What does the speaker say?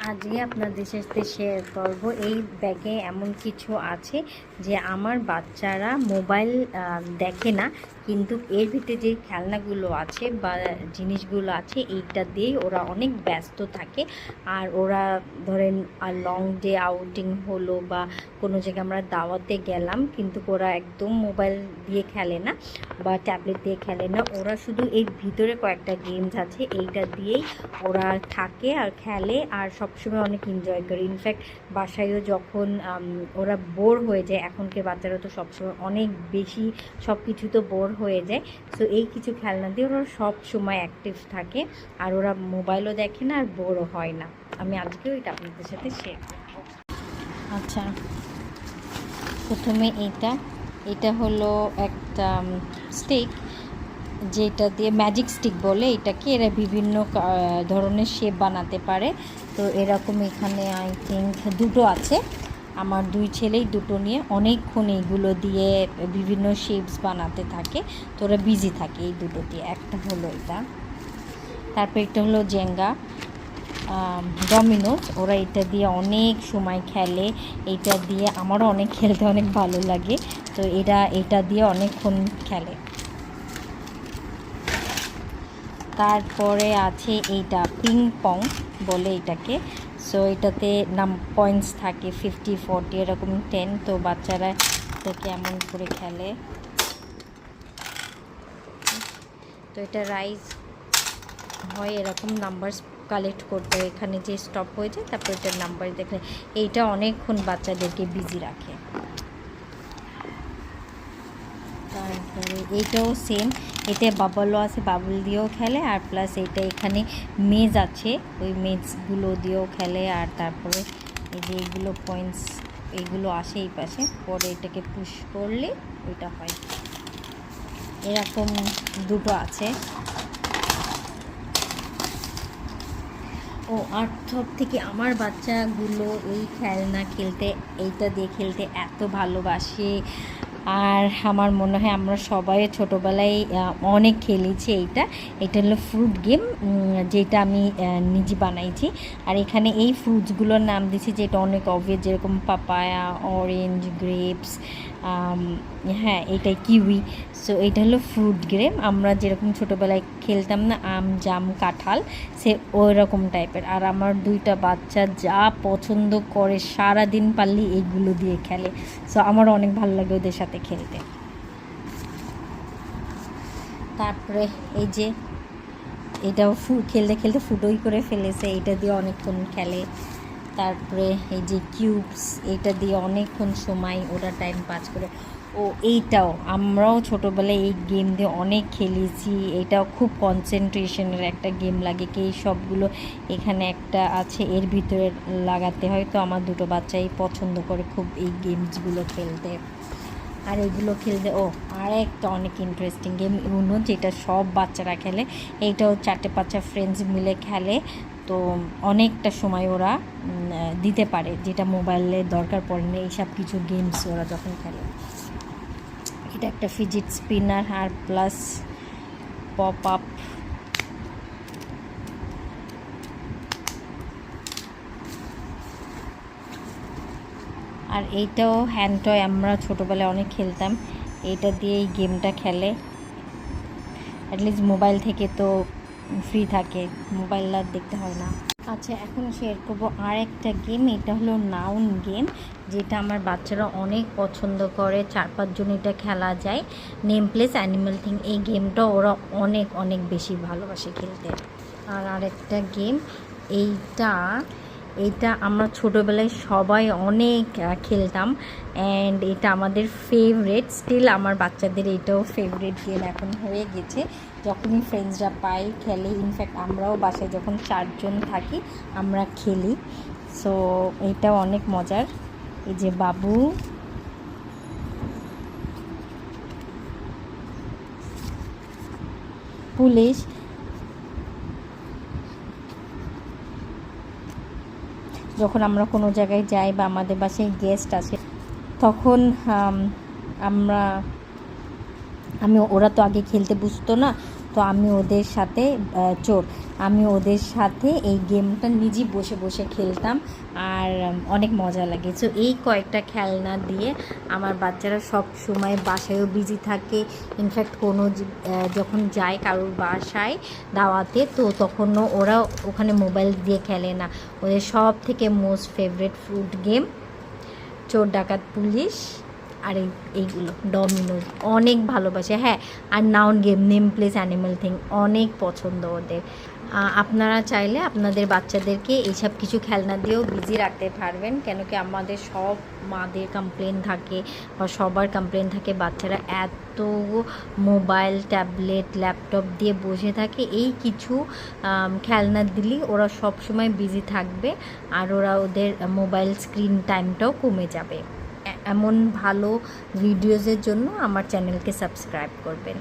আজকে আপনাদের সাথে শেয়ার করব এই ব্যাগে এমন কিছু আছে যে আমার বাচ্চারা মোবাইল দেখে না। কিন্তু এর ভিতরে যে খেলনাগুলো আছে বা জিনিসগুলো আছে, এইটা দিয়েই ওরা অনেক ব্যস্ত থাকে। আর ওরা ধরেন, আর লং ডে আউটিং হলো বা কোনো জায়গায় আমরা দাওয়াতে গেলাম, কিন্তু ওরা একদম মোবাইল দিয়ে খেলে না বা ট্যাবলেট দিয়ে খেলে না। ওরা শুধু এর ভিতরে কয়েকটা গেমস আছে, এইটা দিয়েই ওরা থাকে আর খেলে আর সবসময় অনেক এনজয় করে। ইনফ্যাক্ট বাসায়ও যখন ওরা বোর হয়ে যায়, এখনকার বাচ্চারা তো সবসময় অনেক বেশি সব কিছু তো বোর হয়ে যায়। সো এই কিছু খেলনা দিয়ে ওরা সব সময় অ্যাক্টিভ থাকে। আর ওরা মোবাইলও দেখে না আর বোরও হয় না। আমি আজকেও এটা আপনাদের সাথে শেয়ার আচ্ছা। প্রথমে এইটা। এটা হলো একটা স্টিক যেটা দিয়ে ম্যাজিক স্টিক বলে। এটাকে এরা বিভিন্ন ধরনের শেপ বানাতে পারে। তো এরকম এখানে আই থিঙ্ক দুটো আছে। আমার দুই ছেলেই দুটো নিয়ে অনেকক্ষণ এইগুলো দিয়ে বিভিন্ন শেপস বানাতে থাকে। তো ওরা বিজি থাকে এই দুটো দিয়ে একটা হলো এটা। তারপর এটা হলো জেঙ্গা। ডমিনোজ ওরা এটা দিয়ে অনেক সময় খেলে। এটা দিয়ে আমারও অনেক খেলতে অনেক ভালো লাগে। তো এরা এটা দিয়ে অনেকক্ষণ খেলে। তারপরে আছে এইটা পিং পং বলে এটাকে। সো এটাতে নাম পয়েন্টস থাকে ফিফটি ফোরটি এরকম টেন তো বাচ্চারা এটাকে এমন করে খেলে। তো এটা রাইজ হয়, এরকম নাম্বার কালেক্ট করতে হয়। এখানে যে স্টপ হয়ে যায় তারপর এটার নাম্বার দেখলে। এইটা অনেকক্ষণ বাচ্চাদেরকে বিজি রাখে। তারপরে এইটাও সেম এতে বাবলও আছে, বাবল দিয়েও খেলে আর প্লাস এটা এখানে মেজ আছে, ওই মেজগুলো দিয়েও খেলে আর তারপরে এই যে এইগুলো পয়েন্টস এইগুলো আসে এই পাশে, পরে এটাকে পুশ করলে ওইটা হয়। এরকম দুটো আছে। ও, আর সব থেকে আমার বাচ্চাগুলো এই খেলনা খেলতে, এইটা দিয়ে খেলতে এত ভালোবাসে। আর আমার মনে হয় আমরা সবাই ছোটোবেলায় অনেক খেলেছি এইটা। এটা হলো ফ্রুট গেম যেটা আমি নিজে বানাইছি। আর এখানে এই ফ্রুটসগুলোর নাম দিয়েছি যেটা অনেক অবভিয়াস যেরকম পাপায়া অরেঞ্জ গ্রেপস হ্যাঁ এটাই কিউই। সো এটা হলো ফ্রুট গেম আমরা যেরকম ছোটোবেলায় খেলতাম না, আম, জাম, কাঁঠাল, সে ওই রকম টাইপের আর আমার দুইটা বাচ্চা যা পছন্দ করে সারা দিন পারলে এইগুলো দিয়ে খেলে। সো আমার অনেক ভালো লাগে ওদের সাথে খেলতে। তারপরে এই যে, এটাও ফু, খেলতে খেলতে ফুটোই করে ফেলেছে। এটা দিয়ে অনেকক্ষণ খেলে। তারপরে এই যে কিউবস এটা দিয়ে অনেকক্ষণ সময় ওরা টাইম পাস করে। ও, এইটাও, আমরাও ছোটোবেলায় এই গেম দিয়ে অনেক খেলেছি। এটাও খুব কনসেন্ট্রেশনের একটা গেম লাগে কি সবগুলো এখানে একটা আছে, এর ভিতরে লাগাতে হয়। তো আমার দুটো বাচ্চাই পছন্দ করে খুব এই গেমসগুলো খেলতে। আর এগুলো খেলতে, ও আর একটা অনেক ইন্টারেস্টিং গেম ইউনো যেটা সব বাচ্চারা খেলে, এইটাও চারটে পাঁচটা ফ্রেন্ডস মিলে খেলে। তো অনেকটা সময় ওরা দিতে পারে, যেটা মোবাইলে দরকার পড়ে না, এইসব কিছু গেমস ওরা যখন খেলে। এটা একটা ফিজিট স্পিনার আর প্লাস পপ আপ আর এইটাও হ্যান্ড টয় আমরা ছোটোবেলায় অনেক খেলতাম। এইটা দিয়ে এই গেমটা খেলে। অ্যাটলিস্ট মোবাইল থেকে তো ফ্রি থাকে মোবাইল আর দেখতে হয় না। আচ্ছা এখন শেয়ার করব আর একটা গেম এটা হলো নাউন গেম যেটা আমার বাচ্চারা অনেক পছন্দ করে। চার পাঁচজন এটা খেলা যায়। নেম প্লেস অ্যানিমাল থিং এই গেমটা ওরা অনেক অনেক বেশি ভালোবাসে খেলতে। আর আরেকটা গেম এইটা এটা আমরা ছোটোবেলায় সবাই অনেক খেলতাম। অ্যান্ড এটা আমাদের ফেভারেট স্টিল আমার বাচ্চাদের এটাও ফেভারেট গেম এখন হয়ে গেছে। যখনই ফ্রেন্ডসরা পাই খেলে ইনফ্যাক্ট আমরাও বাসায় যখন চারজন থাকি, আমরা খেলি। সো এটা অনেক মজার। এই যে বাবু। পুলিশ। যখন আমরা কোনো জায়গায় যাই বা আমাদের বাসায় গেস্ট আসে, তখন আমরা, আমি, ওরা তো আগে খেলতে বুঝতো না তো আমি ওদের সাথে চোর। আমি ওদের সাথে এই গেমটা নিজেই বসে বসে খেলতাম আর অনেক মজা লাগে। তো এই কয়েকটা খেলনা দিয়ে আমার বাচ্চারা সব সময় বাসায়ও বিজি থাকে। ইনফ্যাক্ট কোনো যখন যায় কারোর বাসায় দাওয়াতে, তো তখনও ওরা ওখানে মোবাইল দিয়ে খেলে না। ওদের সব থেকে মোস্ট ফেভারিট ফুড গেম চোর ডাকাত পুলিশ। আর এই, এইগুলো ডমিনোজ অনেক ভালোবাসে। হ্যাঁ আর noun game name place animal thing অনেক পছন্দ ওদের। আপনারা চাইলে আপনাদের বাচ্চাদেরকে এইসব কিছু খেলনা দিয়েও বিজি রাখতে পারবেন, কেন কি আমাদের সব মাদের কমপ্লেন থাকে বা সবার কমপ্লেন থাকে। বাচ্চারা এত মোবাইল ট্যাবলেট ল্যাপটপ দিয়ে বসে থাকে, এই কিছু খেলনা দিলেই ওরা সব সময় বিজি থাকবে, আর ওরা ওদের মোবাইল স্ক্রিন টাইমটাও কমে যাবে। এমন ভালো ভিডিওজের জন্য আমার চ্যানেলকে সাবস্ক্রাইব করবেন।